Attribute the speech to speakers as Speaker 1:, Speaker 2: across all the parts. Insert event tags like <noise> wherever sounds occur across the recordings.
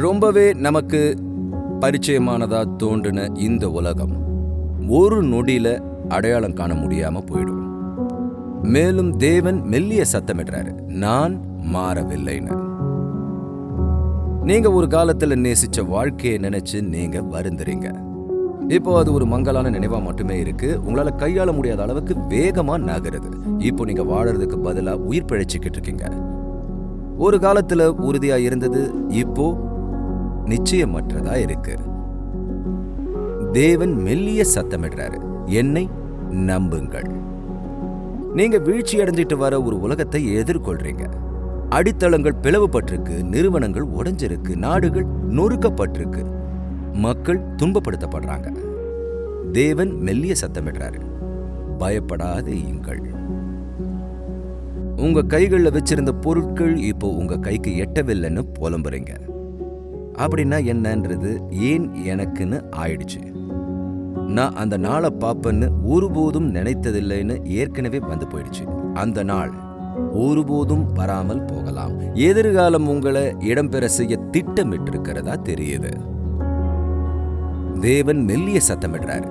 Speaker 1: ரொம்பவே நமக்கு பரிச்சயமானதாக தோன்றின இந்த உலகம் ஒரு நொடியில் அடையாளம் காண முடியாமல் போயிடும். மேலும் தேவன் மெல்லிய சத்தமிடுறாரு நான் மாறவில்லைன்னு. நீங்க ஒரு காலத்துல நேசிச்ச வாழ்க்கையை நினைச்சு நீங்க வருந்துறீங்க. இப்போ அது ஒரு மங்கலான நினைவா மட்டுமே இருக்கு. உங்களால கையாள முடியாத அளவுக்கு வேகமா நகருது. இப்போ நீங்க வாழறதுக்கு பதிலா உயிர் பிழைச்சிக்கிட்டு இருக்கீங்க. ஒரு காலத்துல உறுதியா இருந்தது இப்போ நிச்சயமற்றதா இருக்கு. தேவன் மெல்லிய சத்தமிடுறாரு. என்னை நம்புங்கள். நீங்க வீழ்ச்சி அடைஞ்சிட்டு வர ஒரு உலகத்தை எதிர்கொள்றீங்க. அடித்தளங்கள் பிளவுபட்டிருக்கு நிறுவனங்கள் உடைஞ்சிருக்கு நாடுகள் நொறுக்கப்பட்டிருக்கு. மக்கள் துன்பப்படுத்தப்படுறாங்க. தேவன் மெல்லிய சத்தமிடுறாரு. பயப்படாதீங்கள் உங்க கைகளில் வச்சிருந்த பொருட்கள் இப்போ உங்க கைக்கு எட்டவில்லைன்னு புலம்புறீங்க. அப்படின்னா என்னன்றது ஏன் எனக்குன்னு ஆயிடுச்சு. நான் அந்த நாளை பார்ப்பேன்னு ஒருபோதும் நினைத்ததில்லைன்னு ஏற்கனவே வந்து போயிடுச்சு. அந்த நாள் ஒருபோதும் வராமல் போகலாம். எதிர்காலம் உங்களை இடம்பெற செய்ய திட்டமிட்டிருக்கிறதா தெரியுது. தேவன் மெல்லிய சத்தமிடுறாரு.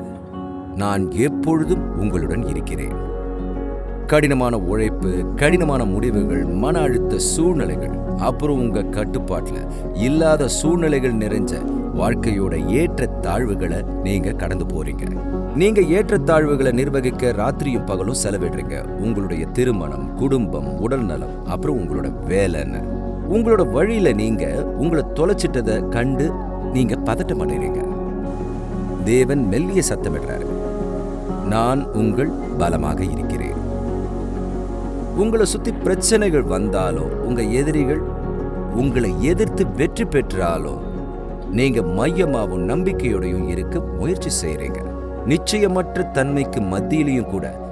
Speaker 1: நான் எப்பொழுதும் உங்களுடன் இருக்கிறேன். கடினமான உழைப்பு கடினமான முடிவுகள் மன அழுத்த சூழ்நிலைகள். அப்புறம் உங்க கட்டுப்பாட்டில் இல்லாத சூழ்நிலைகள் நிறைஞ்ச வாழ்க்கையோட ஏற்ற தாழ்வுகளை நீங்க கடந்து போறீங்க. நீங்க ஏற்றத்தாழ்வுகளை நிர்வகிக்க ராத்திரியும் பகலும் செலவிடுறீங்க. உங்களுடைய திருமணம் குடும்பம் உடல் நலம் அப்புறம் உங்களோட வேலைன்னு. உங்களோட வழியில நீங்க உங்களை தொலைச்சிட்டதை கண்டு நீங்க பதட்டம் அடைறீங்க. தேவன் மெல்லிய சத்தமிடுறாரு. நான் உங்கள் பலமாக இருக்கிறேன். உங்களை சுற்றி பிரச்சனைகள் வந்தாலோ உங்கள் எதிரிகள் உங்களை எதிர்த்து வெற்றி பெற்றாலோ நீங்கள் மையமாகவும் நம்பிக்கையோடையும் இருக்க முயற்சி செய்கிறீங்க நிச்சயமற்ற தன்மைக்கு மத்தியிலையும் கூட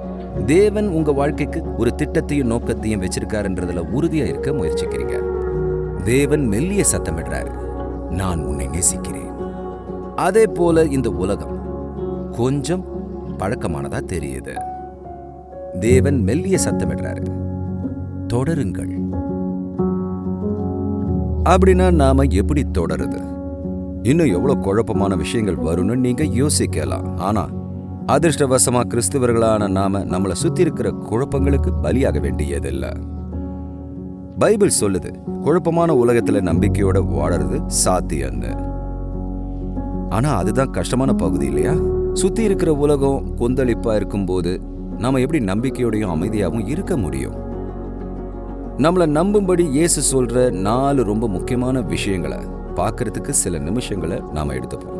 Speaker 1: தேவன் உங்கள் வாழ்க்கைக்கு ஒரு திட்டத்தையும் நோக்கத்தையும் வச்சிருக்காருன்றதுல உறுதியாக இருக்க முயற்சிக்கிறீங்க. தேவன் மெல்லிய சத்தமிடுறாரு. நான் உன்னை நேசிக்கிறேன். அதே போல இந்த உலகம் கொஞ்சம் பழக்கமானதா தெரியுது. தேவன் மெல்லிய சத்தமிடுறாரு. தொடருங்கள். அப்படின்னா நாம எப்படி தொடருது? இன்னும் எவ்வளவு குழப்பமான விஷயங்கள் வரும்னு நீங்க யோசிக்கலாம். ஆனா அதிர்ஷ்டவசமா கிறிஸ்துவர்களான நாம நம்மளை சுத்தி இருக்கிற குழப்பங்களுக்கு பலியாக வேண்டியதில்லை. பைபிள் சொல்லுது குழப்பமான உலகத்துல நம்பிக்கையோட வாழறது சாத்தியம்னு. ஆனா அதுதான் கஷ்டமான பகுதி இல்லையா? சுத்தி இருக்கிற உலகம் கொந்தளிப்பா இருக்கும்போது நாம எப்படி நம்பிக்கையோடையும் அமைதியாகவும் இருக்க முடியும்? நம்மளை நம்பும்படி இயேசு சொல்ற நாலு ரொம்ப முக்கியமான விஷயங்களை பார்க்கறதுக்கு சில நிமிஷங்களை நாம எடுத்துப்போம்.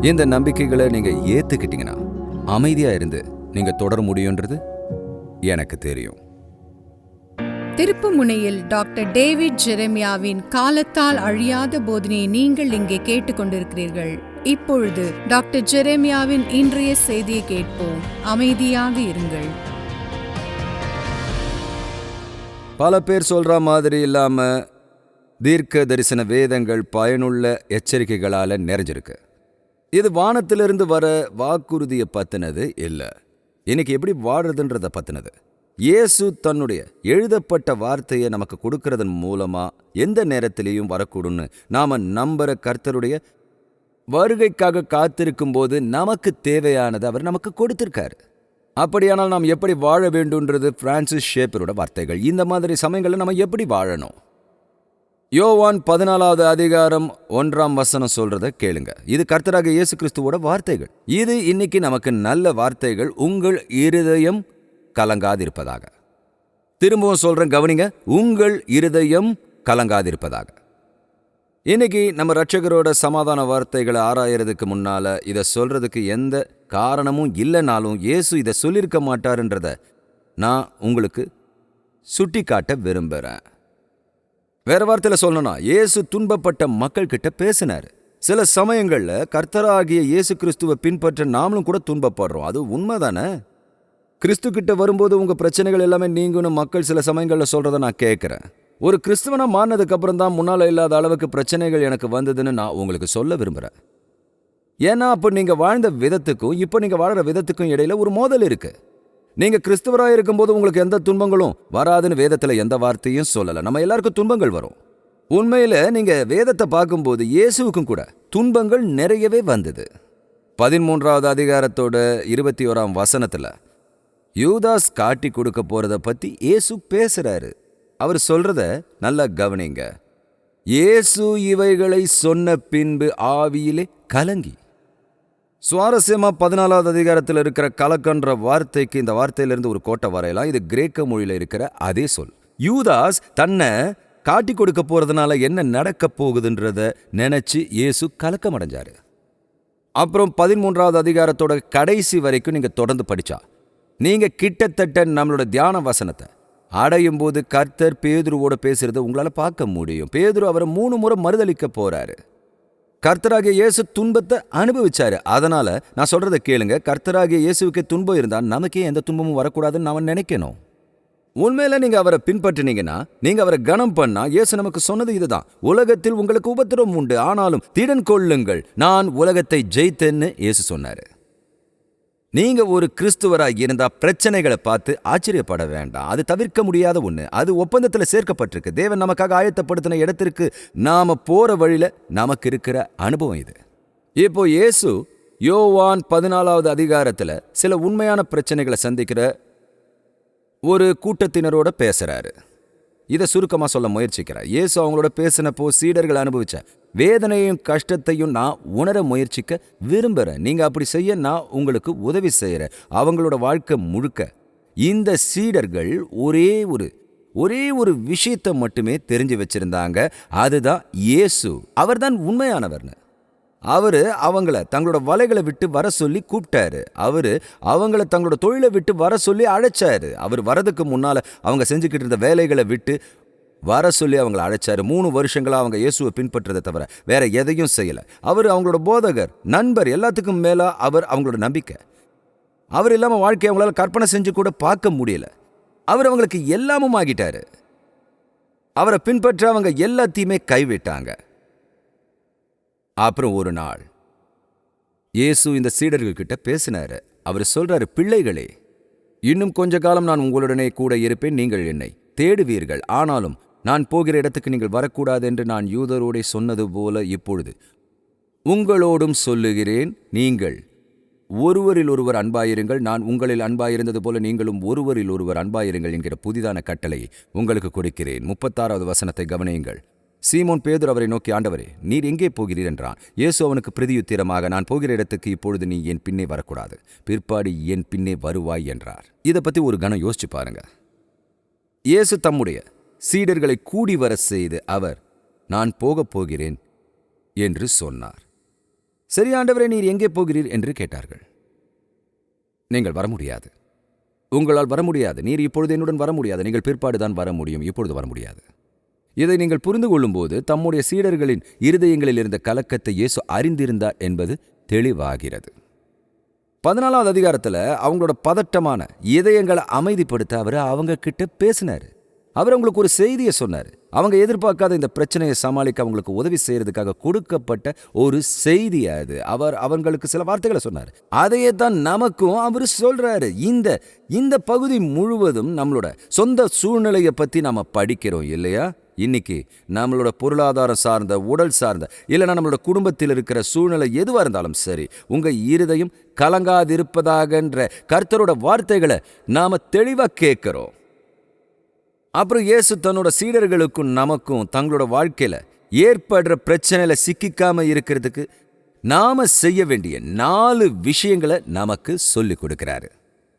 Speaker 1: இந்த நம்பிக்கைகளை நீங்க ஏத்துக்கிட்டீங்கன்னா அமைதியா இருந்து நீங்க தொடர முடியுன்றது எனக்கு தெரியும்.
Speaker 2: திருப்புமுனையில் டாக்டர் டேவிட் ஜெரமியாவின் காலத்தால் அழியாத போதனையை நீங்கள் இங்கே கேட்டுக்கொண்டிருக்கிறீர்கள். இப்பொழுது டாக்டர் ஜெரேமியாவின் இன்றைய செய்தியை கேட்போம். அமைதியாக இருங்கள்.
Speaker 1: பல பேர் சொல்கிற மாதிரி இல்லாம தீர்க்க தரிசன வேதங்கள் பயனுள்ள எச்சரிக்கைகளால நிறைஞ்சிருக்கு. இது வானத்திலிருந்து வர வாக்குறுதியை பத்தினது இல்லை. இன்னைக்கு எப்படி வாடுறதுன்றத பத்தினது. இயேசு தன்னுடைய எழுதப்பட்ட வார்த்தையை நமக்கு கொடுக்கறதன் மூலமா எந்த நேரத்திலையும் வரக்கூடும்னு நாம நம்புற கர்த்தருடைய வருகைக்காக காத்திருக்கும் போது நமக்கு தேவையானது அவர் நமக்கு கொடுத்துருக்காரு. அப்படியானால் நாம் எப்படி வாழ வேண்டும்ன்றது பிரான்சிஸ் ஷேப்பரோட வார்த்தைகள். இந்த மாதிரி சமயங்களில் நம்ம எப்படி வாழணும்? யோவான் பதினாலாவது அதிகாரம் ஒன்றாம் வசனம் சொல்றத கேளுங்க. இது கர்த்தராக இயேசு கிறிஸ்துவோட வார்த்தைகள். இது இன்னைக்கு நமக்கு நல்ல வார்த்தைகள். உங்கள் இருதயம் கலங்காதிருப்பதாக. திரும்பவும் சொல்றேன் கவனிங்க. உங்கள் இருதயம் கலங்காதிருப்பதாக. இன்னைக்கு நம்ம ரட்சகரோட சமாதான வார்த்தைகளை ஆராயறதுக்கு முன்னால இதை சொல்றதுக்கு எந்த காரணமும் இல்லைனாலும் இயேசு இதை சொல்லியிருக்க மாட்டாருன்றத நான் உங்களுக்கு சுட்டி காட்ட விரும்புகிறேன் வேற வார்த்தையில் சொல்லணும்னா இயேசு துன்பப்பட்ட மக்கள் கிட்ட பேசினார். சில சமயங்கள்ல கர்த்தராகிய இயேசு கிறிஸ்துவை பின்பற்ற நாமளும் கூட துன்பப்படுறோம். அது உண்மைதானே கிறிஸ்து கிட்ட வரும்போது உங்க பிரச்சனைகள் எல்லாமே நீங்கன்னு மக்கள் சில சமயங்கள்ல சொல்றத நான் கேட்குறேன் ஒரு கிறிஸ்துவனா மாறினதுக்கு அப்புறம் தான் முன்னால இல்லாத அளவுக்கு பிரச்சனைகள் எனக்கு வந்ததுன்னு நான் உங்களுக்கு சொல்ல விரும்புறேன். ஏன்னா அப்போ நீங்க வாழ்ந்த விதத்துக்கும் இப்போ நீங்க வாழ்கிற விதத்துக்கும் இடையில ஒரு மோதல் இருக்கு. நீங்க கிறிஸ்துவராக இருக்கும்போது உங்களுக்கு எந்த துன்பங்களும் வராதுன்னு வேதத்துல எந்த வார்த்தையும் சொல்லல. நம்ம எல்லாருக்கும் துன்பங்கள் வரும். உண்மையில நீங்க வேதத்தை பார்க்கும்போது இயேசுவுக்கும் கூட துன்பங்கள் நிறையவே வந்தது. பதிமூன்றாவது அதிகாரத்தோட இருபத்தி ஓராம் வசனத்துல யூதாஸ் காட்டி கொடுக்க போறத பத்தி இயேசு பேசுறாரு. அவர் சொல்றத நல்லா கவனிங்க. இயேசு இவைகளை சொன்ன பின்பு ஆவியிலே கலங்கி. சுவாரஸ்யமா பதினாலாவது அதிகாரத்தில் இருக்கிற கலக்கன்ற வார்த்தைக்கு இந்த வார்த்தையிலிருந்து ஒரு கோட்டை வரையலாம். இது கிரேக்க மொழியில இருக்கிற அதே சொல். யூதாஸ் தன்னை காட்டி கொடுக்க போறதுனால என்ன நடக்க போகுதுன்றத நினைச்சு இயேசு கலக்கமடைஞ்சார். அப்புறம் பதிமூன்றாவது அதிகாரத்தோட கடைசி வரைக்கும் நீங்க தொடர்ந்து படிச்சா. நீங்க கிட்டத்தட்ட நம்மளோட தியான வசனத்தை அடையும் போது கர்த்தர் பேதுருவோட பேசுறத உங்களால பார்க்க முடியும். பேதுரு அவரை மூணு முறை மறுதளிக்க போறாரு. கர்த்தராகிய இயேசு துன்பத்தை அனுபவிச்சாரு. அதனால நான் சொல்றத கேளுங்க. கர்த்தராகிய இயேசுவுக்கு துன்பம் இருந்தால் நமக்கே எந்த துன்பமும் வரக்கூடாதுன்னு நாம நினைக்கணும். உண்மையில நீங்க அவரை பின்பற்றினீங்கன்னா நீங்க அவரை கனம் பண்ணா இயேசு நமக்கு சொன்னது இதுதான். உலகத்தில் உங்களுக்கு உபத்திரம் உண்டு. ஆனாலும் திடன் கொள்ளுங்கள். நான் உலகத்தை ஜெயித்தேன்னு இயேசு சொன்னாரு. நீங்க ஒரு கிறிஸ்துவராக இருந்தா பிரச்சனைகளை பார்த்து ஆச்சரியப்பட வேண்டாம். அது தவிர்க்க முடியாத ஒண்ணு. அது ஒப்பந்தத்தில் சேர்க்கப்பட்டிருக்கு. தேவன் நமக்காக ஆயத்தப்படுத்தின இடத்திற்கு நாம போற வழியில நமக்கு இருக்கிற அனுபவம் இது. இப்போ இயேசு யோவான் பதினாலாவது அதிகாரத்துல சில உண்மையான பிரச்சனைகளை சந்திக்கிற ஒரு கூட்டத்தினரோட பேசுறாரு. இதை சுருக்கமா சொல்ல முயற்சிக்கிறேன். இயேசு அவங்களோட பேசினப்போ சீடர்கள் அனுபவிச்ச வேதனையும் கஷ்டத்தையும் நான் உணர முயற்சிக்க விரும்புறேன். நீங்க அப்படி செய்ய நான் உங்களுக்கு உதவி செய்யறேன் அவங்களோட வாழ்க்கை முழுக்க இந்த சீடர்கள் ஒரே ஒரு ஒரே ஒரு விஷயத்தை மட்டுமே தெரிஞ்சு வச்சிருந்தாங்க. அதுதான் இயேசு. அவர்தான் உண்மையானவர்னு. அவரு அவங்கள தங்களோட வலைகளை விட்டு வர சொல்லி கூப்பிட்டாரு. அவரு அவங்கள தங்களோட தொழிலை விட்டு வர சொல்லி அழைச்சாரு. அவர் வரதுக்கு முன்னால அவங்க செஞ்சுக்கிட்டு இருந்த வேலைகளை விட்டு வர சொல்லி அவங்கள அழைச்சாரு. மூணு வருஷங்களாக அவங்க இயேசுவை பின்பற்றதை தவிர வேற எதையும் செய்யலை. அவர் அவங்களோட போதகர் நண்பர் எல்லாத்துக்கும் மேலே அவர் அவங்களோட நம்பிக்கை. அவர் இல்லாமல் வாழ்க்கையை அவங்களால கற்பனை செஞ்சு கூட பார்க்க முடியல. அவர் அவங்களுக்கு எல்லாமும் ஆகிட்டாரு. அவரை பின்பற்ற அவங்க எல்லாத்தையுமே கைவிட்டாங்க. அப்புறம் ஒரு நாள். இயேசு இந்த சீடர்கள் கிட்ட பேசினாரு. அவர் சொல்றாரு பிள்ளைகளே இன்னும் கொஞ்ச காலம் நான் உங்களுடனே கூட இருப்பேன் நீங்கள் என்னை தேடுவீர்கள். ஆனாலும் நான் போகிற இடத்துக்கு நீங்கள் வரக்கூடாது என்று நான் யூதரோடே சொன்னது போல இப்பொழுது உங்களோடும் சொல்லுகிறேன் நீங்கள் ஒருவரில் ஒருவர் அன்பாயிருங்கள். நான் உங்களில் அன்பாயிருந்தது போல நீங்களும் ஒருவரில் ஒருவர் அன்பாயிருங்கள் என்கிற புதிதான கட்டளையை உங்களுக்கு கொடுக்கிறேன். முப்பத்தாறாவது வசனத்தை கவனியுங்கள். சீமோன் பேதுரு அவரை நோக்கி ஆண்டவரே நீர் எங்கே போகிறீர்? என்றான். இயேசு அவனுக்கு பிரதியுத்திரமாக நான் போகிற இடத்துக்கு இப்பொழுது நீ என் பின்னே வரக்கூடாது. பிற்பாடு என் பின்னே வருவாய் என்றார். இதை பத்தி ஒரு கணம் யோசிச்சு பாருங்க. இயேசு தம்முடைய சீடர்களை கூடி வர செய்து அவர் நான் போகப் போகிறேன் என்று சொன்னார். சரி ஆண்டவரே நீர் எங்கே போகிறீர்? என்று கேட்டார்கள். நீங்கள் வர முடியாது. உங்களால் வர முடியாது. நீர் இப்பொழுது என்னுடன் வர முடியாது. நீங்கள் பிற்பாடுதான் வர முடியும். இப்பொழுது வர முடியாது. இதை நீங்கள் புரிந்து கொள்ளும்போது தம்முடைய சீடர்களின் இருதயங்களில் இருந்த கலக்கத்தை இயேசு அறிந்திருந்தார் என்பது தெளிவாகிறது. பதினாலாவது அதிகாரத்துல அவங்களோட பதட்டமான இதயங்களை அமைதிப்படுத்த அவர் அவங்க கிட்ட பேசினாரு. அவர் அவங்களுக்கு ஒரு செய்தியை சொன்னார். அவங்க எதிர்பார்க்காத இந்த பிரச்சனையை சமாளிக்க அவங்களுக்கு உதவி செய்யறதுக்காக கொடுக்கப்பட்ட ஒரு செய்தி அது. அவர் அவங்களுக்கு சில வார்த்தைகளை சொன்னார். அதையே தான் நமக்கும் அவர் சொல்றாரு. இந்த இந்த பகுதி முழுவதும் நம்மளோட சொந்த சூழ்நிலையை பத்தி நாம படிக்கிறோம் இல்லையா? இன்னைக்கு நம்மளோட பொருளாதாரம் சார்ந்த உடல் சார்ந்த இல்லைன்னா நம்மளோட குடும்பத்தில் இருக்கிற சூழ்நிலை எதுவாக இருந்தாலும் சரி உங்க இருதயம் கலங்காதிருப்பதாகன்ற கர்த்தரோட வார்த்தைகளை நாம தெளிவா கேட்குறோம். அப்புறம் இயேசு தன்னோட சீடர்களுக்கும் நமக்கும் தங்களோட வாழ்க்கையில ஏற்படுற பிரச்சனையில சிக்கிக்காம இருக்கிறதுக்கு நாம செய்ய வேண்டிய நாலு விஷயங்களை நமக்கு சொல்லிக் கொடுக்கிறாரு.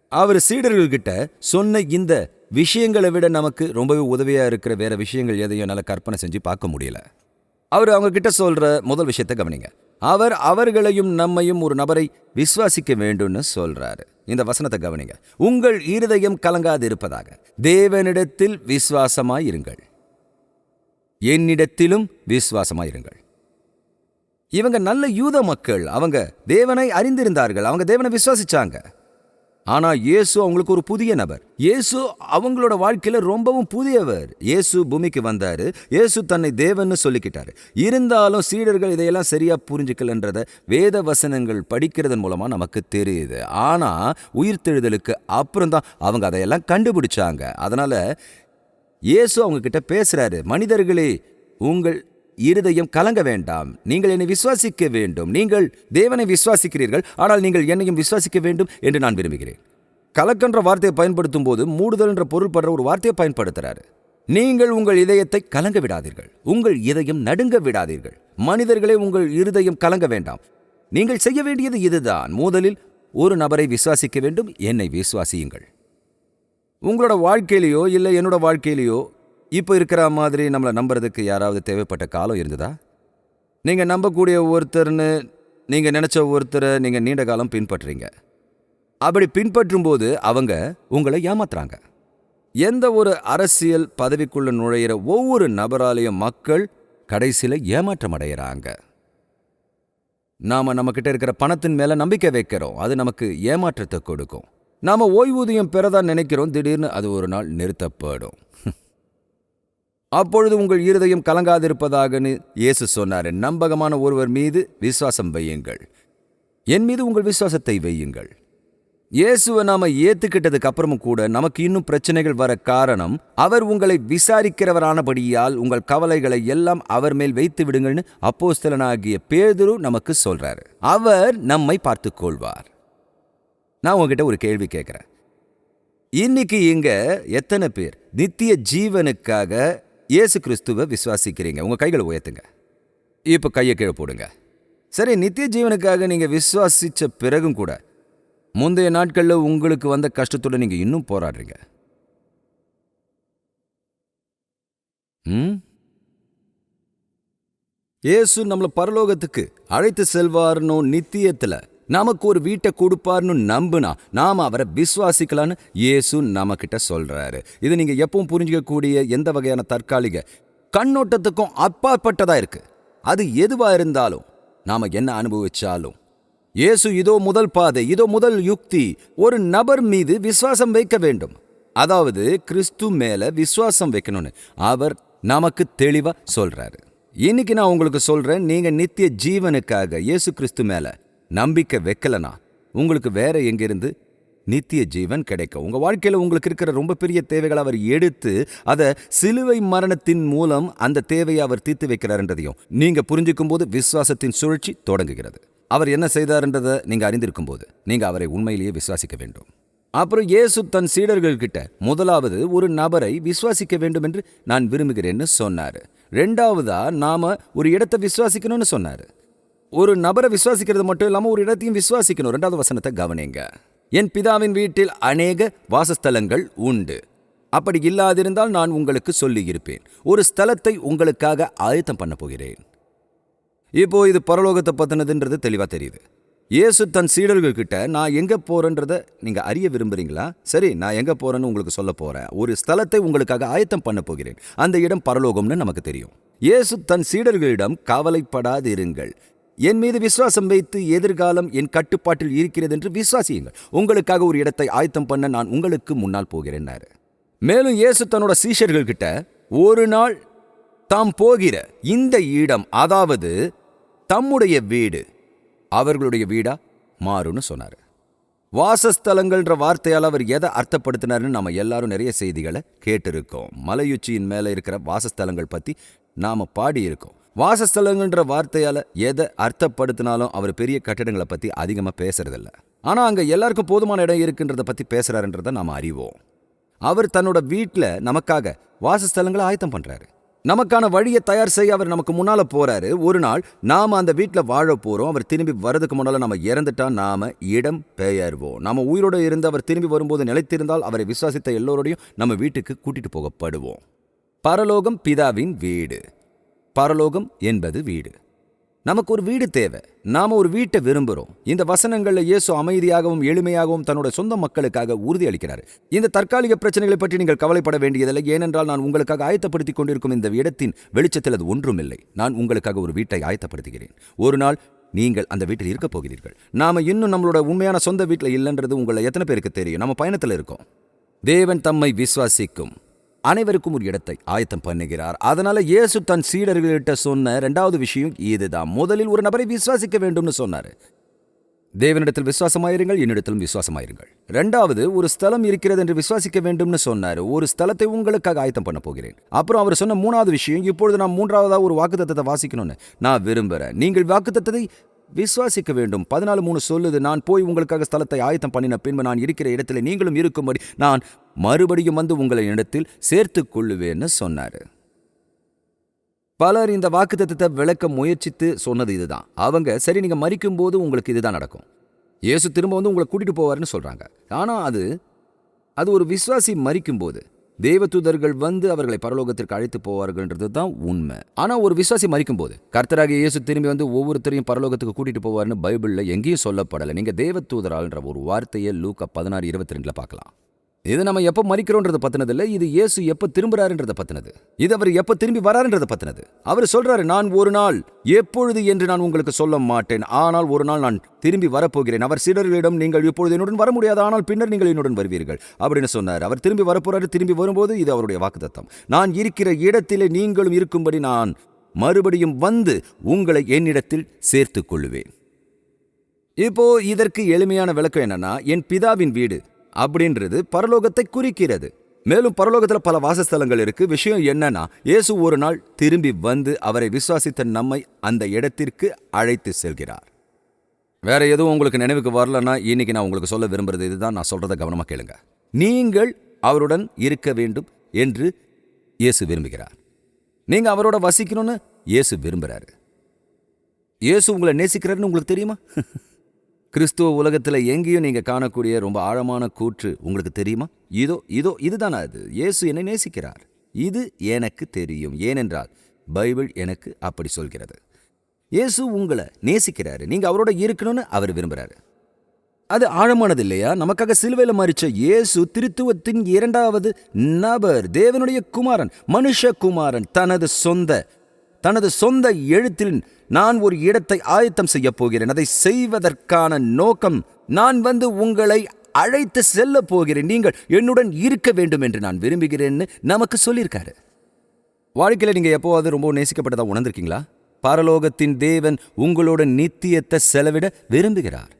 Speaker 1: அவர் சீடர்கள்கிட்ட சொன்ன இந்த விஷயங்களை விட நமக்கு ரொம்பவே உதவியா இருக்கிற வேற விஷயங்கள் எதையும் என்னால் கற்பனை செஞ்சு பார்க்க முடியல. அவர் அவங்க கிட்ட சொல்ற முதல் விஷயத்தை கவனிங்க. அவர் அவர்களையும் நம்மையும் ஒரு நபரை விசுவாசிக்க வேண்டும்னு சொல்றாரு. இந்த வசனத்தை கவனிங்க. உங்கள் இருதயம் கலங்காது இருப்பதாக. தேவனிடத்தில் விசுவாசமாயிருங்கள் என்னிடத்திலும் விசுவாசமாயிருங்கள் இவங்க நல்ல யூத மக்கள். அவங்க தேவனை அறிந்திருந்தார்கள். அவங்க தேவனை விசுவாசிச்சாங்க. ஆனா இயேசு அவங்களுக்கு ஒரு புதிய நபர். இயேசு அவங்களோட வாழ்க்கையில ரொம்பவும் புதியவர். இயேசு பூமிக்கு வந்தாரு. இயேசு தன்னை தேவன்னு சொல்லிக்கிட்டாரு. இருந்தாலும் சீடர்கள் இதையெல்லாம் சரியா புரிஞ்சுக்கலன்றத வேத வசனங்கள் படிக்கிறதன் மூலமா நமக்கு தெரியுது. ஆனா உயிர்த்தெழுதலுக்கு அப்புறம் தான் அவங்க அதையெல்லாம் கண்டுபிடிச்சாங்க. அதனால இயேசு அவங்க கிட்ட பேசுறாரு மனிதர்களே உங்கள் இருதயம் கலங்க வேண்டாம். நீங்கள் என்னை விசுவாசிக்க வேண்டும். நீங்கள் தேவனை விசுவாசிக்கிறீர்கள். ஆனால் நீங்கள் என்னையும் விசுவாசிக்க வேண்டும் என்று நான் விரும்புகிறேன். கலக்கன்ற வார்த்தையை பயன்படுத்தும் போது மூடுதல் என்ற பொருள்படுற ஒரு வார்த்தையை பயன்படுத்துறாரு. நீங்கள் உங்கள் இதயத்தை கலங்க விடாதீர்கள். உங்கள் இதயம் நடுங்க விடாதீர்கள். மனிதர்களே உங்கள் இருதயம் கலங்க வேண்டாம். நீங்கள் செய்ய வேண்டியது இதுதான். முதலில் ஒரு நபரை விசுவாசிக்க வேண்டும். என்னை விசுவாசியுங்கள். உங்களோட வாழ்க்கையிலேயோ இல்லை என்னோட வாழ்க்கையிலேயோ இப்போ இருக்கிற மாதிரி நம்மளை நம்புறதுக்கு யாராவது தேவைப்பட்ட காலம் இருந்ததா? நீங்கள் நம்பக்கூடிய ஒருத்தர்னு நீங்கள் நினச்ச ஒருத்தரை நீங்கள் நீண்ட காலம் பின்பற்றுறீங்க. அப்படி பின்பற்றும் போது அவங்க உங்களை ஏமாத்துறாங்க. எந்த ஒரு அரசியல் பதவிக்குள்ளே நுழையிற ஒவ்வொரு நபராலையும் மக்கள் கடைசியில் ஏமாற்றம் அடைகிறாங்க நாம் நம்மக்கிட்ட இருக்கிற பணத்தின் மேலே நம்பிக்கை வைக்கிறோம். அது நமக்கு ஏமாற்றத்தை கொடுக்கும். நாம் ஓய்வூதியம் பெறதான் நினைக்கிறோம். திடீர்னு அது ஒரு நாள் நிறுத்தப்படும். அப்பொழுது உங்கள் இருதயம் கலங்காதிருப்பதாகன்னு இயேசு சொன்னார். நம்பகமான ஒருவர் மீது விசுவாசம் வையுங்கள். என் மீது உங்கள் விசுவாசத்தை வையுங்கள். இயேசுவை நாம ஏத்துக்கிட்டதுக்கு அப்புறமும் கூட நமக்கு இன்னும் பிரச்சனைகள் வர காரணம் அவர் உங்களை விசாரிக்கிறவரானபடியால் உங்கள் கவலைகளை எல்லாம் அவர் மேல் வைத்து விடுங்கள்னு அப்போஸ்தலனாகிய பேதுரு நமக்கு சொல்றாரு. அவர் நம்மை பார்த்து கொள்வார் நான் உங்ககிட்ட ஒரு கேள்வி கேட்கிறேன். இன்னைக்கு இங்க எத்தனை பேர் நித்திய ஜீவனுக்காக இயேசு கிறிஸ்துவை விசுவாசிக்கிறீங்க. உங்க கைகளை உயர்த்துங்க. இப்போ கையை கீழே போடுங்க. சரி நித்திய ஜீவனுக்காக நீங்க விசுவாசிச்ச பிறகும் கூட முந்தைய நாட்கள்ல உங்களுக்கு வந்த கஷ்டத்தோடு நீங்க இன்னும் போராடுறீங்க. ம்? இயேசு நம்மள பரலோகத்துக்கு அழைத்து செல்வார்னு நித்தியத்துல நமக்கு ஒரு வீட்டை கொடுப்பார்னு நம்புனா நாம அவரை விசுவாசிக்கலான்னு இயேசு நம்மக்கிட்ட சொல்கிறாரு இது நீங்கள் எப்பவும் புரிஞ்சிக்கக்கூடிய எந்த வகையான தற்காலிக கண்ணோட்டத்துக்கும் அப்பாற்பட்டதாக இருக்கு. அது எதுவாக இருந்தாலும் நாம என்ன அனுபவிச்சாலும் இயேசு இதோ முதல் பாதை இதோ முதல் யுக்தி ஒரு நபர் மீது விசுவாசம் வைக்க வேண்டும். அதாவது கிறிஸ்து மேலே விசுவாசம் வைக்கணும்னு அவர் நமக்கு தெளிவாக சொல்கிறாரு இன்னைக்கு நான் உங்களுக்கு சொல்கிறேன் நீங்கள் நித்திய ஜீவனுக்காக இயேசு கிறிஸ்து மேலே நம்பிக்கை வைக்கலனா? உங்களுக்கு வேற எங்கிருந்து? நித்திய ஜீவன் கிடைக்கும் உங்க வாழ்க்கையில உங்களுக்கு இருக்கிற ரொம்ப பெரிய தேவைகளை அவர் எடுத்து அதை சிலுவை மரணத்தின் மூலம் அந்த தேவையை அவர் தீர்த்து வைக்கிறார்ன்றதையும் நீங்க புரிஞ்சுக்கும் போது விசுவாசத்தின் சுழற்சி தொடங்குகிறது. அவர் என்ன செய்தார்ன்றதை நீங்க அறிந்திருக்கும் போது நீங்க அவரை உண்மையிலேயே விசுவாசிக்க வேண்டும். அப்புறம் இயேசு தன் சீடர்கள் கிட்ட முதலாவது ஒரு நபரை விசுவாசிக்க வேண்டும் என்று நான் விரும்புகிறேன்னு சொன்னாரு. ரெண்டாவதா நாம ஒரு இடத்தை விசுவாசிக்கணும்னு சொன்னாரு. ஒரு நபரை விசுவாசிக்கிறது மட்டும் இல்லாமல் ஒரு இடத்தையும் விசுவாசிக்கணும். ரெண்டாவது வசனத்தை கவனிங்க. என் பிதாவின் வீட்டில் அநேக வாசஸ்தலங்கள் உண்டு. அப்படி இல்லாதிருந்தால் நான் உங்களுக்கு சொல்லியிருப்பேன். ஒரு ஸ்தலத்தை உங்களுக்காக ஆயத்தம் பண்ண போகிறேன். இப்போ இது பரலோகத்தை பற்றினதுன்றது தெளிவாக தெரியுது. இயேசு தன் சீடர்கள் கிட்ட நான் எங்கே போகிறேன்றதை நீங்கள் அறிய விரும்புறீங்களா? சரி நான் எங்கே போகிறேன்னு உங்களுக்கு சொல்ல போகிறேன் ஒரு ஸ்தலத்தை உங்களுக்காக ஆயத்தம் பண்ண போகிறேன். அந்த இடம் பரலோகம்னு நமக்கு தெரியும். இயேசு தன் சீடர்களிடம் கவலைப்படாதிருங்கள். என் மீது விசுவாசம் வைத்து எதிர்காலம் என் கட்டுப்பாட்டில் இருக்கிறது என்று விசுவாசியுங்கள். உங்களுக்காக ஒரு இடத்தை ஆயத்தம் பண்ண நான் உங்களுக்கு முன்னால் போகிறேன்னாரு மேலும் இயேசு தன்னோட சீஷர்கள் கிட்ட ஒரு நாள் தாம் போகிற இந்த இடம் அதாவது தம்முடைய வீடு அவர்களுடைய வீடா மாறும்னு சொன்னார். வாசஸ்தலங்கள்ன்ற வார்த்தையால் அவர் எதை அர்த்தப்படுத்தினாருன்னு நம்ம எல்லாரும் நிறைய செய்திகளை கேட்டிருக்கோம். மலையுச்சியின் மேலே இருக்கிற வாசஸ்தலங்கள் பற்றி நாம் பாடியிருக்கோம். வாசஸ்தலங்கள்ன்ற வார்த்தையால் எதை அர்த்தப்படுத்தினாலும் அவர் பெரிய கட்டிடங்களை பற்றி அதிகமாக பேசுறதில்ல. ஆனால் அங்கே எல்லாருக்கும் போதுமான இடம் இருக்குன்றதை பற்றி பேசுகிறாருன்றதை நாம் அறிவோம். அவர் தன்னோட வீட்டில் நமக்காக வாசஸ்தலங்களை ஆயத்தம் பண்றாரு. நமக்கான வழியை தயார் செய்ய அவர் நமக்கு முன்னால போறாரு. ஒரு நாள் நாம அந்த வீட்டில் வாழ போகிறோம் அவர் திரும்பி வரதுக்கு முன்னால நம்ம இறந்துட்டா நாம இடம் பெயர்வோம். நாம உயிரோட இருந்து அவர் திரும்பி வரும்போது நிலைத்திருந்தால் அவரை விசுவாசித்த எல்லோரோடையும் நம்ம வீட்டுக்கு கூட்டிட்டு போகப்படுவோம். பரலோகம் பிதாவின் வீடு. பரலோகம் என்பது வீடு. நமக்கு ஒரு வீடு தேவை. நாம ஒரு வீட்டை விரும்புகிறோம் இந்த வசனங்களில் இயேசு அமைதியாகவும் எளிமையாகவும் தன்னோட சொந்த மக்களுக்காக உறுதி அளிக்கிறார். இந்த தற்காலிக பிரச்சனைகளை பற்றி நீங்கள் கவலைப்பட வேண்டியதில்லை. ஏனென்றால் நான் உங்களுக்காக ஆயத்தப்படுத்திக் கொண்டிருக்கும் இந்த இடத்தின் வெளிச்சத்தில் அது ஒன்றுமில்லை. நான் உங்களுக்காக ஒரு வீட்டை ஆயத்தப்படுத்துகிறேன். ஒரு நாள் நீங்கள் அந்த வீட்டில் இருக்க போகிறீர்கள். நாம இன்னும் நம்மளோட உண்மையான சொந்த வீட்டில் இல்லைன்றது உங்களை எத்தனை பேருக்கு தெரியும்? நம்ம பயணத்தில் இருக்கோம். தேவன் தம்மை விசுவாசிக்கும். அனைவருக்கும் ஒரு இடத்தை ஆயத்தம் பண்ணுகிறார். அதனால இயேசு தன் சீடர்கள்கிட்ட சொன்ன ரெண்டாவது விஷயம் இதுதான். முதலில் ஒரு நபரை விசுவாசிக்க வேண்டும்னு சொன்னார். தேவனிடத்தில் விசுவாசமாயிருங்கள் என்னிடத்திலும் விசுவாசமாயிருங்கள். ரெண்டாவது ஒரு ஸ்தலம் இருக்கிறது என்று விசுவாசிக்க வேண்டும்னு சொன்னார். ஒரு ஸ்தலத்தை உங்களுக்காக ஆயத்தம் பண்ண போகிறேன். அப்புறம் அவர் சொன்ன மூணாவது விஷயம் இப்பொழுது நான் மூன்றாவதாக ஒரு வாக்குத்தத்தத்தை வாசிக்கணும்னு நான் விரும்புகிறேன் நீங்கள் வாக்குத்தத்தை விசுவாசிக்க வேண்டும். பதினாலு மூணு சொல்லுது நான் போய் உங்களுக்காக ஸ்தலத்தை ஆயத்தம் பண்ணின பின்பு நான் இருக்கிற இடத்துல நீங்களும் இருக்கும்படி நான் மறுபடியும் வந்து உங்களை இடத்தில் சேர்த்துக் கொள்ளுவேன்னு சொன்னார். பலர் இந்த வாக்குத்தத்தை விளக்க முயற்சித்து சொன்னது இதுதான். அவங்க சரி நீங்க மறிக்கும் போது உங்களுக்கு இதுதான் நடக்கும். இயேசு திரும்ப வந்து உங்களை கூட்டிட்டு போவாருன்னு சொல்றாங்க. ஆனா அது அது ஒரு விசுவாசி மறிக்கும் போது தேவதூதர்கள் வந்து அவர்களை பரலோகத்திற்கு அழைத்து போவார்கள்ன்றது தான் உண்மை. ஆனா ஒரு விசுவாசி மறிக்கும் போது கர்த்தராக இயேசு திரும்பி வந்து ஒவ்வொருத்தரையும் பரலோகத்துக்கு கூட்டிட்டு போவார்னு பைபிள்ல எங்கேயும் சொல்லப்படலை. நீங்க தேவதூதரால்ன்ற ஒரு வார்த்தையை லூக்கா பதினாறு இருபத்தி ரெண்டில் பார்க்கலாம். இது நம்ம எப்போ மறிக்கிறோன்றத பத்தினது இது இயேசு எப்போ திரும்புறாருன்றத பத்தினது. இது அவர் எப்போ திரும்பி வராருன்றத பத்தினது. அவர் சொல்றாரு நான் ஒரு நாள் எப்பொழுது என்று நான் உங்களுக்கு சொல்ல மாட்டேன். ஆனால் ஒரு நாள் நான் திரும்பி வரப்போகிறேன். அவர் சீடர்களிடம் நீங்கள் இப்பொழுது என்னுடன் வர முடியாது. ஆனால் பின்னர் நீங்கள் என்னுடன் வருவீர்கள். அப்படின்னு சொன்னார். அவர் திரும்பி வரப்போறாரு. திரும்பி வரும்போது இது அவருடைய வாக்குத்தத்தம். நான் இருக்கிற இடத்திலே நீங்களும் இருக்கும்படி நான் மறுபடியும் வந்து உங்களை என்னிடத்தில் சேர்த்துக் கொள்ளுவேன் இப்போ இதற்கு எளிமையான விளக்கம் என்னன்னா என் பிதாவின் வீடு. அப்படின்றது பரலோகத்தை குறிக்கிறது. மேலும் பரலோகத்துல பல வாசஸ்தலங்கள் இருக்கு. விஷயம் என்னன்னா இயேசு ஒரு நாள் திரும்பி வந்து அவரை விசுவாசித்த நம்மை அந்த இடத்திற்கு அழைத்து செல்கிறார். வேற எதுவும் உங்களுக்கு நினைவுக்கு வரலன்னா இன்னைக்கு நான் உங்களுக்கு சொல்ல விரும்புறது இதுதான். நான் சொல்றதை கவனமா கேளுங்க. நீங்கள் அவருடன் இருக்க வேண்டும் என்று இயேசு விரும்புகிறார். நீங்க அவரோட வசிக்கணும்னு இயேசு விரும்புகிறாரு இயேசு உங்களை நேசிக்கிறாருன்னு உங்களுக்கு தெரியுமா? <laughs> கிறிஸ்துவ உலகத்தில் எங்கேயும் நீங்கள் காணக்கூடிய ரொம்ப ஆழமான கூற்று உங்களுக்கு தெரியுமா? இதோ இதோ இதுதானா அது இயேசு என்னை நேசிக்கிறார். இது எனக்கு தெரியும். ஏனென்றால் பைபிள் எனக்கு அப்படி சொல்கிறது. இயேசு உங்களை நேசிக்கிறாரு. நீங்கள் அவரோட இருக்கணும்னு அவர் விரும்புகிறாரு அது ஆழமானது இல்லையா? நமக்காக சிலுவையில் மறிச்ச இயேசு திருத்துவத்தின் இரண்டாவது நபர் தேவனுடைய குமாரன் மனுஷ குமாரன் தனது சொந்த தனது சொந்த எழுத்தில் நான் ஒரு இடத்தை ஆயத்தம் செய்ய போகிறேன். அதை செய்வதற்கான நோக்கம் நான் வந்து உங்களை அழைத்து செல்ல போகிறேன். நீங்கள் என்னுடன் இருக்க வேண்டும் என்று நான் விரும்புகிறேன்னு நமக்கு சொல்லியிருக்காரு. வாழ்க்கையில நீங்க எப்போவாவது ரொம்ப நேசிக்கப்பட்டதா உணர்ந்திருக்கீங்களா? பரலோகத்தின் தேவன் உங்களோட நித்தியத்தை செலவிட விரும்புகிறார்.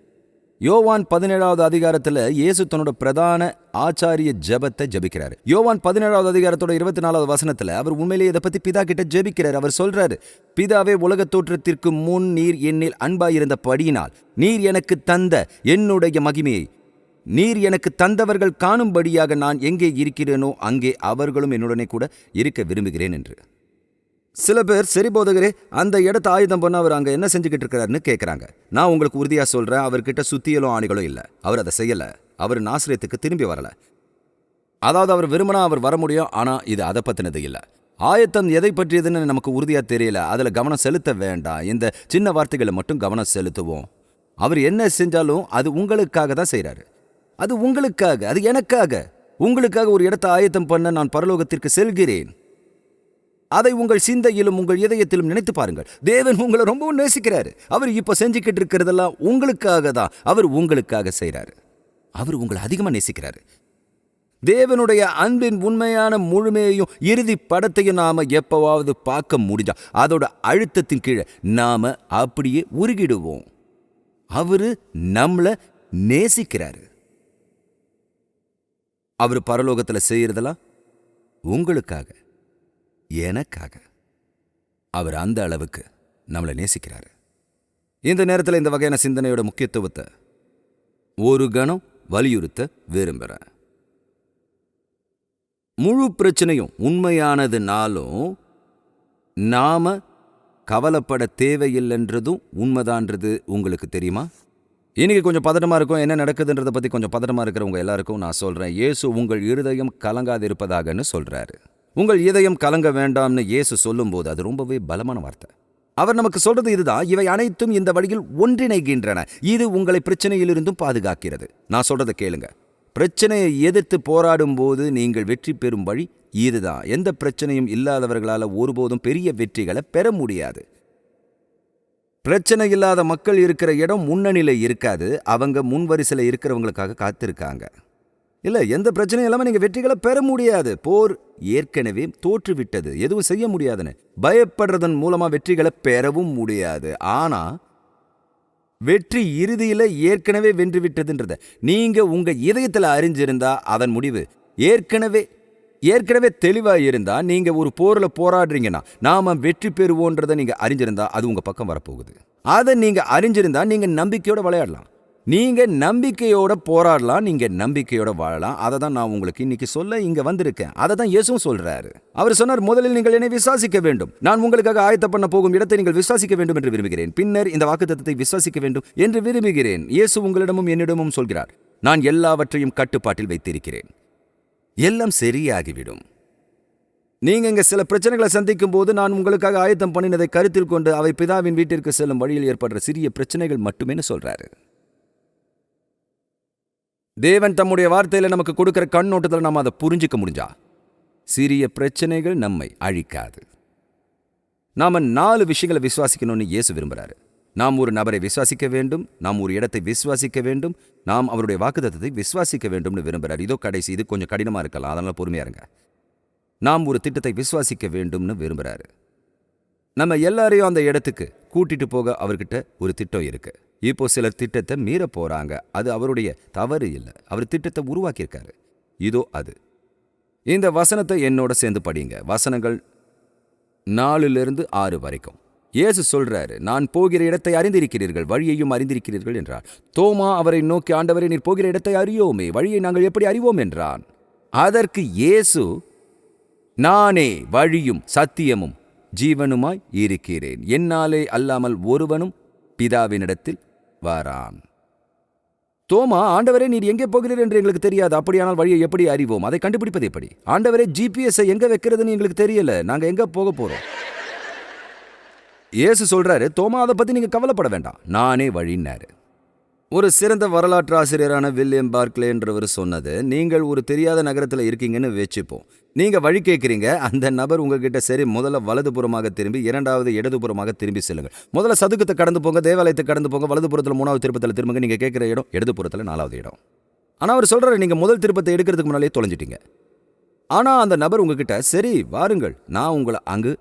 Speaker 1: யோவான் பதினேழாவது அதிகாரத்தில் இயேசு தன்னோட பிரதான ஆச்சாரிய ஜெபத்தை ஜெபிக்கிறாரு. யோவான் பதினேழாவது அதிகாரத்தோட இருபத்தி நாலாவது வசனத்தில் அவர் உண்மையிலேயே இதை பற்றி பிதா கிட்ட ஜெபிக்கிறார். அவர் சொல்றாரு பிதாவே உலகத் தோற்றத்திற்கு முன் நீர் என்னில் அன்பாயிருந்த படியினால் நீர் எனக்கு தந்த என்னுடைய மகிமையை. நீர் எனக்கு தந்தவர்கள் காணும்படியாக நான் எங்கே இருக்கிறேனோ அங்கே அவர்களும் என்னுடனே கூட இருக்க விரும்புகிறேன் என்று. சில பேர் சரி போதகரே அந்த இடத்த ஆயுதம் பண்ண அவர் அங்க என்ன செஞ்சுக்கிட்டு இருக்கிறாருன்னு கேட்குறாங்க நான் உங்களுக்கு உறுதியா சொல்றேன் அவர்கிட்ட சுத்தியலும் ஆணிகளும் இல்லை. அவர் அதை செய்யல. அவர் நாசிரியத்துக்கு திரும்பி வரல. அதாவது அவர் விரும்பினா அவர் வர முடியும் ஆனா இது அதை பத்தினது இல்லை. ஆயத்தம் எதை பற்றியதுன்னு நமக்கு உறுதியா தெரியல. அதுல கவனம் செலுத்த வேண்டாம். இந்த சின்ன வார்த்தைகளை மட்டும் கவனம் செலுத்துவோம். அவர் என்ன செஞ்சாலும் அது உங்களுக்காக தான் செய்றாரு. அது உங்களுக்காக அது எனக்காக. உங்களுக்காக ஒரு இடத்தை ஆயத்தம் பண்ண நான் பரலோகத்திற்கு செல்கிறேன். அதை உங்கள் சிந்தையிலும் உங்கள் இதயத்திலும் நினைத்து பாருங்கள். தேவன் உங்களை ரொம்பவும் நேசிக்கிறாரு. அவர் இப்ப செஞ்சுக்கிட்டு இருக்கிறதெல்லாம் உங்களுக்காக தான். அவர் உங்களுக்காக செய்கிறாரு அவர் உங்களை அதிகமா நேசிக்கிறாரு. தேவனுடைய அன்பின் உண்மையான முழுமையையும் இறுதி படத்தையும் நாம எப்பவாவது பார்க்க முடிஞ்சா அதோட அழுத்தத்தின் கீழே நாம அப்படியே உருகிடுவோம். அவரு நம்மள நேசிக்கிறாரு. அவர் பரலோகத்துல செய்யறதெல்லாம் உங்களுக்காக. எனக்காக. அவர் அந்த அளவுக்கு நம்மளை நேசிக்கிறாரு. இந்த நேரத்தில் இந்த வகையான சிந்தனையோட முக்கியத்துவத்தை ஒரு கணம் வலியுறுத்த விரும்புகிறேன் முழு பிரச்சனையும் உண்மையானதுனாலும் நாம கவலைப்பட தேவையில்லைன்றதும் உண்மைதான்றது உங்களுக்கு தெரியுமா? இன்னைக்கு கொஞ்சம் பதட்டமாக இருக்கும் என்ன நடக்குதுன்றதை பத்தி கொஞ்சம் பதட்டமாக இருக்கிறவங்க எல்லாருக்கும் நான் சொல்றேன். இயேசு உங்கள் இருதயம் கலங்காதிருப்பதாகன்னு சொல்றாரு. உங்கள் இதயம் கலங்க வேண்டாம்னு இயேசு சொல்லும்போது அது ரொம்பவே பலமான வார்த்தை. அவர் நமக்கு சொல்றது இதுதான் இவை அனைத்தும் இந்த வழியில் ஒன்றிணைகின்றன. இது உங்களை பிரச்சனையிலிருந்தும் பாதுகாக்கிறது. நான் சொல்றதை கேளுங்க. பிரச்சனையை எதிர்த்து போராடும் போது நீங்கள் வெற்றி பெறும் வழி இதுதான். எந்த பிரச்சனையும் இல்லாதவர்களால ஒருபோதும் பெரிய வெற்றிகளை பெற முடியாது. பிரச்சனை இல்லாத மக்கள் இருக்கிற இடம் முன்னணியில் இருக்காது. அவங்க முன்வரிசையில் இருக்கிறவங்களுக்காக காத்திருக்காங்க. இல்லை எந்த பிரச்சனையும் இல்லாமல் நீங்கள் வெற்றிகளை பெற முடியாது. போர் ஏற்கனவே தோற்றுவிட்டது. எதுவும் செய்ய முடியாதுன்னு. பயப்படுறதன் மூலமா வெற்றிகளை பெறவும் முடியாது. ஆனா வெற்றி இறுதியில ஏற்கனவே வென்று விட்டதுன்றத நீங்க உங்க இதயத்துல அறிஞ்சிருந்தா அதன் முடிவு ஏற்கனவே ஏற்கனவே தெளிவாக இருந்தா நீங்க ஒரு போர்ல போராடுறீங்கன்னா நாம வெற்றி பெறுவோன்றதை நீங்க அறிஞ்சிருந்தா அது உங்க பக்கம் வரப்போகுது. அதை நீங்க அறிஞ்சிருந்தா நீங்கள் நம்பிக்கையோடு விளையாடலாம். நீங்க நம்பிக்கையோட போராடலாம் நீங்க நம்பிக்கையோட வாழலாம். அதை தான் நான் உங்களுக்கு இன்னைக்கு சொல்ல இங்க வந்திருக்கேன். அதை தான் இயேசும் சொல்றாரு. அவர் சொன்னார் முதலில் நீங்கள் என்னை விசுவாசிக்க வேண்டும். நான் உங்களுக்காக ஆயத்த பண்ண போகும் இடத்தை நீங்கள் விசுவாசிக்க வேண்டும் என்று விரும்புகிறேன். பின்னர் இந்த வாக்குத்தத்தத்தை விசுவாசிக்க வேண்டும் என்று விரும்புகிறேன். இயேசு உங்களிடமும் என்னிடமும் சொல்கிறார் நான் எல்லாவற்றையும் கட்டுப்பாட்டில் வைத்திருக்கிறேன். எல்லாம் சரியாகிவிடும். நீங்க இங்க சில பிரச்சனைகளை சந்திக்கும் போது நான் உங்களுக்காக ஆயத்தம் பண்ணினதை கருத்தில் கொண்டு அவை பிதாவின் வீட்டிற்கு செல்லும் வழியில் ஏற்படுற சிறிய பிரச்சனைகள் மட்டுமேனு சொல்றாரு. தேவன் தம்முடைய வார்த்தையில நமக்கு கொடுக்குற கண்ணோட்டத்தில் நாம் அதை புரிஞ்சுக்க முடிஞ்சா? சிறிய பிரச்சனைகள் நம்மை அழிக்காது. நாம நாலு விஷயங்களை விசுவாசிக்கணும்னு இயேசு விரும்புறாரு. நாம் ஒரு நபரை விசுவாசிக்க வேண்டும் நாம் ஒரு இடத்தை விசுவாசிக்க வேண்டும் நாம் அவருடைய வாக்குத்தத்தத்தை விசுவாசிக்க வேண்டும்னு விரும்புகிறார் இதோ கடைசி இது கொஞ்சம் கடினமா இருக்கலாம். அதனால் பொறுமையா இருங்க. நாம் ஒரு திட்டத்தை விசுவாசிக்க வேண்டும்னு விரும்புறாரு. நம்ம எல்லாரையும் அந்த இடத்துக்கு கூட்டிட்டு போக அவர்கிட்ட ஒரு திட்டம் இருக்கு. இப்போ சில திட்டத்தை மீற போறாங்க. அது அவருடைய தவறு இல்லை. அவர் திட்டத்தை உருவாக்கியிருக்காரு. இதோ அது. இந்த வசனத்தை என்னோட சேர்ந்து படிங்க. வசனங்கள் நாலுலேருந்து ஆறு வரைக்கும். இயேசு சொல்றாரு நான் போகிற இடத்தை அறிந்திருக்கிறீர்கள் வழியையும் அறிந்திருக்கிறீர்கள் என்றார். தோமா அவரை நோக்கி ஆண்டவரை நீர் போகிற இடத்தை அறியோமே வழியை நாங்கள் எப்படி அறிவோம்? என்றான். அதற்கு இயேசு நானே வழியும் சத்தியமும் ஜீவனுமாய் இருக்கிறேன். என்னாலே அல்லாமல் ஒருவனும் பிதாவினிடத்தில் வாரான். தோமா ஆண்டவரே நீர் எங்கே போகிறீர் என்று எங்களுக்கு தெரியாது. அப்படியானால் வழியை எப்படி அறிவோம்? அதை கண்டுபிடிப்பது எப்படி? ஆண்டவரே ஜிபிஎஸ்ஸை எங்க வைக்கிறதுன்னு எங்களுக்கு தெரியல. நாங்க எங்க போக போறோம்? இயேசு சொல்றாரு தோமா அதை பத்தி நீங்க கவலைப்பட வேண்டாம். நானே வழின்னாரு ஒரு சிறந்த வரலாற்று ஆசிரியரான வில்லியம் பார்க்லே என்றவர் சொன்னது நீங்கள் ஒரு தெரியாத நகரத்தில் இருக்கீங்கன்னு வச்சுப்போம். நீங்கள் வழி கேட்குறீங்க அந்த நபர் உங்ககிட்ட சரி முதல்ல வலதுபுறமாக திரும்பி இரண்டாவது இடதுபுறமாக திரும்பி செல்லுங்கள். முதல்ல சதுக்கத்தை கடந்து போங்க தேவாலயத்தை கடந்து போங்க வலதுபுறத்தில் மூணாவது திருப்பத்தில் திரும்புங்க நீங்கள் கேட்குற இடம் இடதுபுறத்தில் நாலாவது இடம். ஆனால் அவர் சொல்கிறார் நீங்கள் முதல் திருப்பத்தை எடுக்கிறதுக்கு முன்னாலே தொலைஞ்சிட்டீங்க. ஆனால் அந்த நபர் உங்ககிட்ட சரி வாருங்கள் நான் உங்களை அங்கு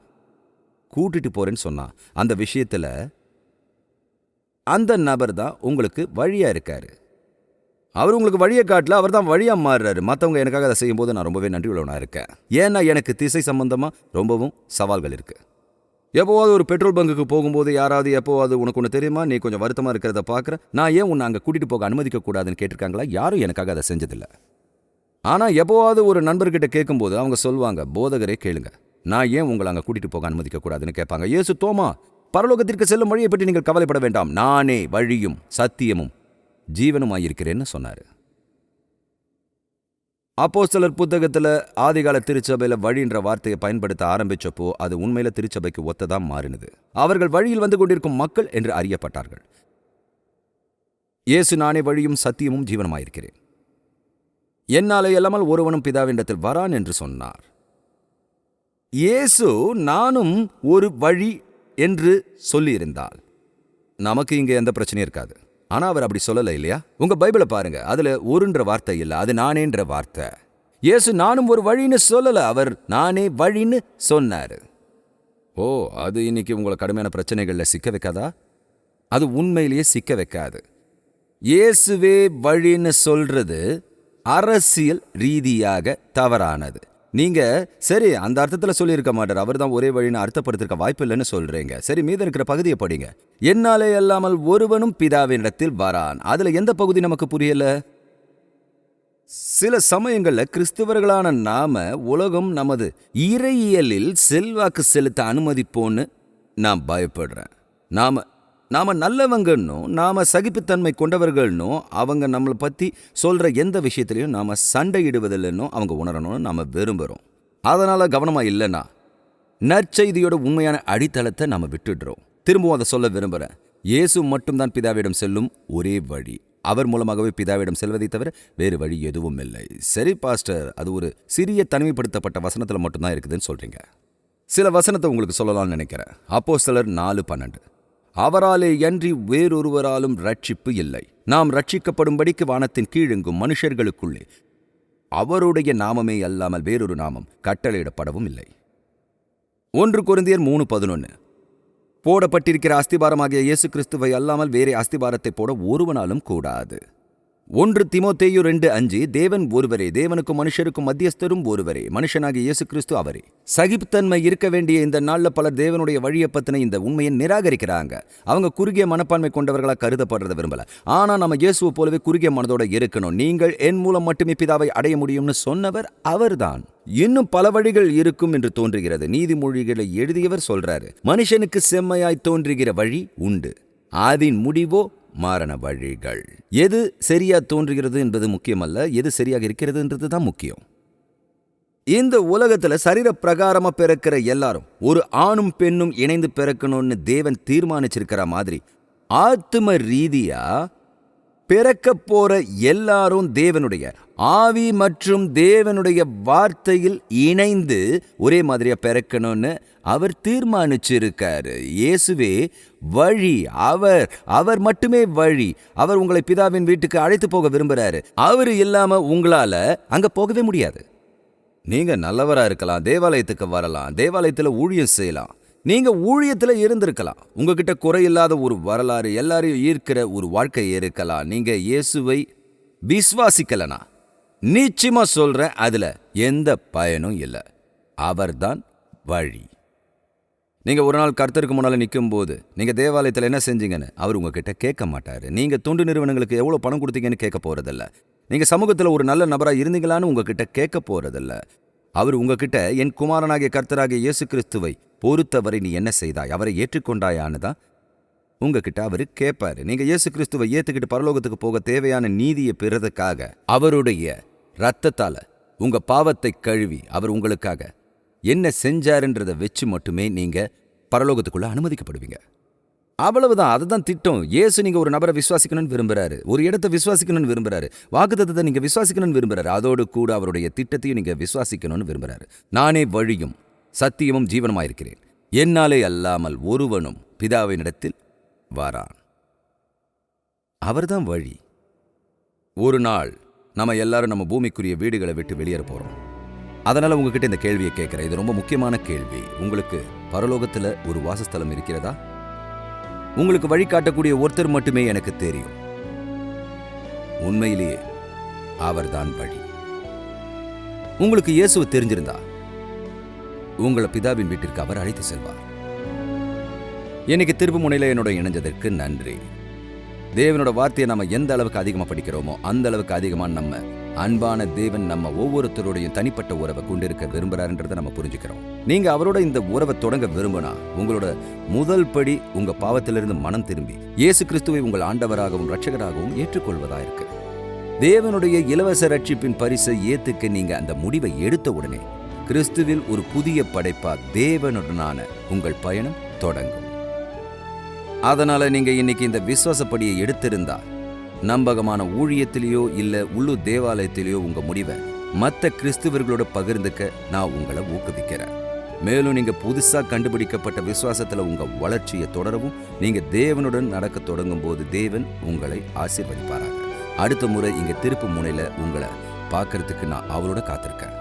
Speaker 1: கூட்டிட்டு போகிறேன்னு சொன்னான். அந்த விஷயத்தில் அந்த நபர் தான் உங்களுக்கு வழியா இருக்காரு. அவர் உங்களுக்கு வழியை காட்டல அவர் தான் வழியா மாறுறாரு. மற்றவங்க எனக்காக அதை செய்யும்போது நான் ரொம்பவே நன்றி உள்ளவனா இருக்கேன். ஏன்னா எனக்கு திசை சம்பந்தமா ரொம்பவும் சவால்கள் இருக்கு. எப்போவாவது ஒரு பெட்ரோல் பங்குக்கு போகும்போது யாராவது எப்போவாது உனக்கு ஒன்று தெரியுமா? நீ கொஞ்சம் வருத்தமாக இருக்கிறத பார்க்குற நான் ஏன் உன்னை அங்கே கூட்டிகிட்டு போக அனுமதிக்கக்கூடாதுன்னு கேட்டிருக்காங்களா? யாரும் எனக்காக அதை செஞ்சதில்லை. ஆனால் எப்போவாவது ஒரு நண்பர்கிட்ட கேட்கும்போது அவங்க சொல்லுவாங்க போதகரே கேளுங்க. நான் ஏன் உங்களை அங்கே கூட்டிகிட்டு போக அனுமதிக்க கூடாதுன்னு கேட்பாங்க. ஏசு தோமா பரலோகத்திற்கு செல்லும் வழியை பற்றி நீங்கள் கவலைப்பட வேண்டாம். நானே வழியும் சத்தியமும் ஜீவனுமாயிருக்கிறேன்னு சொன்னார். அப்போஸ்தலர் புத்தகத்தில் ஆதிகால திருச்சபையில் வழின்ற வார்த்தையை பயன்படுத்த ஆரம்பிச்சப்போ அது உண்மையில திருச்சபைக்கு ஒத்ததா மாறினது. அவர்கள் வழியில் வந்து கொண்டிருக்கும் மக்கள் என்று அறியப்பட்டார்கள். இயேசு நானே வழியும் சத்தியமும் ஜீவனமாயிருக்கிறேன். என்னாலே இல்லாமல் ஒருவனும் பிதாவினிடத்தில் வரான் என்று சொன்னார். இயேசு நானும் ஒரு வழி என்று சொல்லியிருந்தால் நமக்கு இங்கே எந்த பிரச்சனையும் இருக்காது. ஆனால் அவர் அப்படி சொல்லலை இல்லையா? உங்கள் பைபிளை பாருங்க. அதில் ஒருன்ற வார்த்தை இல்லை அது நானேன்ற வார்த்தை. இயேசு நானும் ஒரு வழின்னு சொல்லலை அவர் நானே வழின்னு சொன்னார். ஓ அது இன்னைக்கு உங்களை கடுமையான பிரச்சனைகளில் சிக்க வைக்காதா? அது உண்மையிலேயே சிக்க வைக்காது. இயேசுவே வழின்னு சொல்றது அரசியல் ரீதியாக தவறானது. நீங்க சரி அந்த அர்த்தத்துல சொல்லியிருக்க மாட்டார். அவர் தான் ஒரே வழின்னு அர்த்தப்படுத்திருக்க வாய்ப்பு இல்லைன்னு சொல்றீங்க. சரி மீதம் இருக்கிற பகுதியை படிங்க. என்னாலே அல்லாமல் ஒருவனும் பிதாவினிடத்தில் வரான். அதுல எந்த பகுதி நமக்கு புரியல? சில சமயங்கள்ல கிறிஸ்தவர்களான நாம உலகம் நமது இறையியலில் செல்வாக்கு செலுத்த அனுமதிப்போன்னு நான் பயப்படுறேன். நாம நாம் நல்லவங்கன்னும் நாம் சகிப்புத்தன்மை கொண்டவர்கள்னும் அவங்க நம்மளை பற்றி சொல்கிற எந்த விஷயத்துலையும் நாம் சண்டையிடுவதில்லைன்னு அவங்க உணரணும்னு நாம் விரும்புகிறோம் அதனால் கவனமாக இல்லைன்னா நற்செய்தியோட உண்மையான அடித்தளத்தை நாம் விட்டுடுறோம். திரும்பவும் அதை சொல்ல விரும்புகிறேன் இயேசு மட்டும்தான் பிதாவிடம் செல்லும் ஒரே வழி. அவர் மூலமாகவே பிதாவிடம் செல்வதை தவிர வேறு வழி எதுவும் இல்லை. சரி பாஸ்டர் அது ஒரு சிறிய தனிமைப்படுத்தப்பட்ட வசனத்தில் மட்டும்தான் இருக்குதுன்னு சொல்கிறீங்க சில வசனத்தை உங்களுக்கு சொல்லலாம்னு நினைக்கிறேன். அப்போ சிலர் நாலு பன்னெண்டு. அவராலே அன்றி வேறொருவராலும் ரட்சிப்பு இல்லை. நாம் ரட்சிக்கப்படும்படிக்கு வானத்தின் கீழெங்கும் மனுஷர்களுக்குள்ளே. அவருடைய நாமமே அல்லாமல் வேறொரு நாமம் கட்டளையிடப்படவும் இல்லை. ஒன்று குருந்தியர் மூணு பதினொன்று போடப்பட்டிருக்கிற அஸ்திபாரமாகிய இயேசு கிறிஸ்துவை அல்லாமல் வேறே அஸ்திபாரத்தை போட ஒருவனாலும் கூடாது. ஒன்று திமோத்தேயு ரெண்டு அஞ்சு தேவன் ஒருவரே தேவனுக்கும் மனுஷருக்கும் மத்தியஸ்தரும் ஒருவரே மனுஷனாகிய இயேசு கிறிஸ்து அவரே. சகிப்புத்தன்மை இருக்க வேண்டிய இந்த நாள்ல பலர் தேவனுடைய வழியை பத்தின இந்த உண்மையை நிராகரிக்கிறாங்க. அவங்க குறுகிய மனப்பான்மை கொண்டவர்களா கருதப்படுறத விரும்பல. ஆனா நம்ம இயேசுவை போலவே குறுகிய மனதோட இருக்கணும். நீங்கள் என் மூலம் மட்டுமே பிதாவை அடைய முடியும்னு சொன்னவர் அவர்தான். இன்னும் பல வழிகள் இருக்கும் என்று தோன்றுகிறது. நீதிமொழிகளை எழுதியவர் சொல்றாரு. மனுஷனுக்கு செம்மையாய் தோன்றுகிற வழி உண்டு. ஆதின் முடிவோ மாரண வழிகள். எது சரியா தோன்றுகிறது என்பது முக்கியமல்ல எது சரியாக இருக்கிறதுன்றது தான் முக்கியம். இந்த உலகத்துல சரீர பிரகாரமா பிறக்கிற எல்லாரும் ஒரு ஆணும் பெண்ணும் இணைந்து பிறக்கணும்னு தேவன் தீர்மானிச்சிருக்கிற மாதிரி ஆத்தும ரீதியா பிறக்க போற எல்லாரும் தேவனுடைய ஆவி மற்றும் தேவனுடைய வார்த்தையில் இணைந்து ஒரே மாதிரியா பிறக்கணும்னு அவர் தீர்மானிச்சிருக்காரு. இயேசுவே வழி அவர் அவர் மட்டுமே வழி அவர் உங்களை பிதாவின் வீட்டுக்கு அழைத்து போக விரும்புறாரு. அவர் இல்லாம உங்களால அங்க போகவே முடியாது. நீங்க நல்லவரா இருக்கலாம் தேவாலயத்துக்கு வரலாம் தேவாலயத்துல ஊழியம் செய்யலாம். நீங்க ஊழியத்துல இருந்திருக்கலாம். உங்ககிட்ட குறையில்லாத ஒரு வரலாறு எல்லாரையும் ஈர்க்கிற ஒரு வாழ்க்கை இருக்கலாம். நீங்க இயேசுவை விசுவாசிக்கலனா? நிச்சயமா சொல்றேன் அதுல எந்த பயனும் இல்லை. அவர்தான் வழி. நீங்க ஒரு நாள் கர்த்தருக்கு முன்னால நிற்கும் போது நீங்க தேவாலயத்துல என்ன செஞ்சீங்கன்னு அவர் உங்ககிட்ட கேட்க மாட்டாரு. நீங்க தொண்டு நிறுவனங்களுக்கு எவ்வளவு பணம் கொடுத்தீங்கன்னு கேட்க போறதில்ல. நீங்க சமூகத்துல ஒரு நல்ல நபரா இருந்தீங்களான்னு உங்ககிட்ட கேட்க போறதில்ல. அவர் உங்ககிட்ட என் குமாரனாகிய கர்த்தராகிய இயேசு கிறிஸ்துவை பொறுத்தவரை நீ என்ன செய்தாய்? அவரை ஏற்றுக்கொண்டாயான்னு உங்ககிட்ட அவரு கேட்பாரு நீங்க இயேசு கிறிஸ்துவை ஏத்துக்கிட்டு பரலோகத்துக்கு போக தேவையான நீதியை பெறதுக்காக அவருடைய ரத்தத்தால உங்க பாவத்தை கழுவி அவர் உங்களுக்காக என்ன செஞ்சாருன்றதை வச்சு மட்டுமே நீங்க பரலோகத்துக்குள்ள அனுமதிக்கப்படுவீங்க. அவ்வளவுதான். அதுதான் திட்டம். இயேசு நீங்க ஒரு நபரை விசுவாசிக்கணும்னு விரும்புறாரு. ஒரு இடத்தை விசுவாசிக்கணும்னு விரும்புறாரு. வாக்குத்தத்தை நீங்க விசுவாசிக்கணும்னு விரும்புறாரு. அதோடு கூட அவருடைய திட்டத்தையும் நீங்க விசுவாசிக்கணும்னு விரும்புறாரு. நானே வழியும் சத்தியமும் ஜீவனமாயிருக்கிறேன். என்னாலே அல்லாமல் ஒருவனும் பிதாவினிடத்தில் வாரான். அவர்தான் வழி. ஒரு நாள் நம்ம எல்லாரும் நம்ம பூமிக்குரிய வீடுகளை விட்டு வெளியேற போறோம். அதனால உங்ககிட்ட இந்த கேள்வியை கேட்கிறேன். இது ரொம்ப முக்கியமான கேள்வி. உங்களுக்கு பரலோகத்துல ஒரு வாசஸ்தலம் இருக்கிறதா? உங்களுக்கு வழிகாட்டக்கூடிய ஒருத்தர் மட்டுமே எனக்கு தெரியும். உண்மையிலேயே அவர்தான் வழி. உங்களுக்கு இயேசுவை தெரிஞ்சிருந்தா? உங்களை பிதாவின் வீட்டிற்கு அவர் அழைத்து செல்வார். இன்னைக்கு திருப்பு முனையில என்னோட இணைஞ்சதற்கு நன்றி. தேவனோட வார்த்தையை நம்ம எந்த அளவுக்கு அதிகமா படிக்கிறோமோ அந்த அளவுக்கு அதிகமா நம்ம அன்பான தேவன் நம்ம ஒவ்வொருத்தருடையும் தனிப்பட்ட உறவை கொண்டிருக்க விரும்புறாருன்றதை நம்ம புரிஞ்சுக்கிறோம். நீங்க அவரோட இந்த உறவை தொடங்க விரும்பினா உங்களோட முதல் படி உங்க பாவத்திலிருந்து மனம் திரும்பி இயேசு கிறிஸ்துவை உங்கள் ஆண்டவராகவும் ரட்சகராகவும் ஏற்றுக்கொள்வதாயிருக்கு தேவனுடைய இலவச ரட்சிப்பின் பரிசை ஏத்துக்க நீங்க அந்த முடிவை எடுத்த உடனே கிறிஸ்துவில் ஒரு புதிய படைப்பா தேவனுடனான உங்கள் பயணம் தொடங்கும். அதனால நீங்க இன்னைக்கு இந்த விசுவாசப்படியை எடுத்திருந்தா நம்பகமான ஊழியத்திலேயோ இல்ல உள்ளூர் தேவாலயத்திலேயோ உங்க முடிவை மற்ற கிறிஸ்துவர்களோட பகிர்ந்துக்க நான் உங்களை ஊக்குவிக்கிறேன். மேலும் நீங்கள் புதுசாக கண்டுபிடிக்கப்பட்ட விசுவாசத்தில் உங்கள் வளர்ச்சியை தொடரவும் நீங்கள் தேவனுடன் நடக்க தொடங்கும் போது தேவன் உங்களை ஆசீர்வதிப்பாராங்க அடுத்த முறை இங்கே திருப்பு முனையில் உங்களை பார்க்கறதுக்கு நான் அவரோட காத்திருக்கேன்.